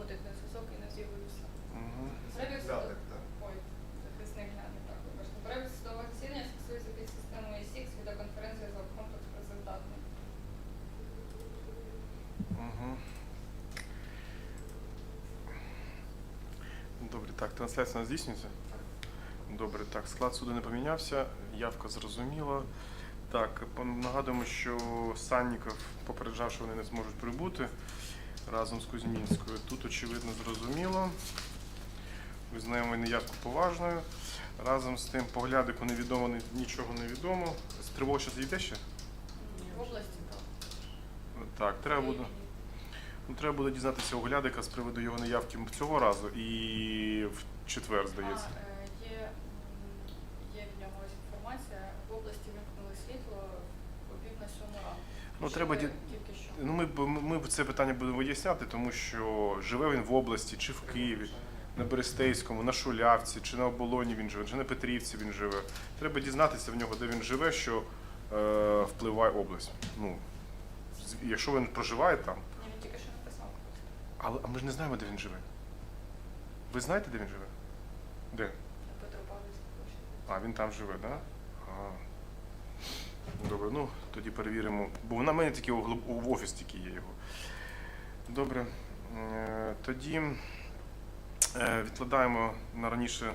подитний зв'язок і не з'явився. Перебіг захисник не так вибачте. Судового засідання стосується під системою ІСІК відеоконференції за комплекс результату. Добре, так, трансляція у нас здійснюється? Добре, так, склад суду не помінявся, явка зрозуміла. Так, нагадуємо, що Санніков попереджав, що вони не зможуть прибути разом з Кузьмінською. Тут, очевидно, зрозуміло. Визнаємо неявку поважною. Разом з тим, по глядику невідомо, нічого не відомо. З тривоги щось йде ще? В області, так. Так, треба буде. Ну, треба буде дізнатися у глядика з приводу його неявки цього разу і в четвер, здається. А, е, є, м, є в нього ось інформація. В області вимкнули світло о пів на сьому ранку. Ну, треба ді- тільки що. Ну, ми, ми це питання будемо виясняти, тому що живе він в області, чи в Києві, на Берестейському, на Шулявці, чи на Оболоні він живе, чи на Петрівці він живе. Треба дізнатися в нього, де він живе, що е, впливає область. Ну, з- якщо він проживає там, Ні, він тільки що написав. але а ми ж не знаємо, де він живе. Ви знаєте, де він живе? Де? На Петропавлівській площі. А, він там живе, так? Да? Добре, ну тоді перевіримо. Бо на мене тільки у офіс тільки є його. Добре. Е, Тоді е, відкладаємо на раніше,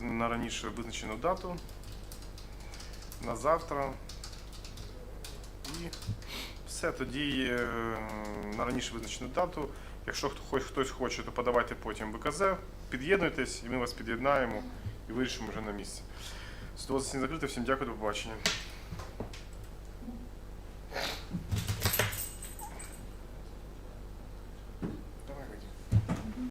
на раніше визначену дату. На завтра. І все, тоді е, на раніше визначену дату. Якщо хоч хтось хоче, то подавайте потім ВКЗ, під'єднуйтесь, і ми вас під'єднаємо і вирішимо вже на місці. Судове засідання закрите. Всім дякую, до побачення.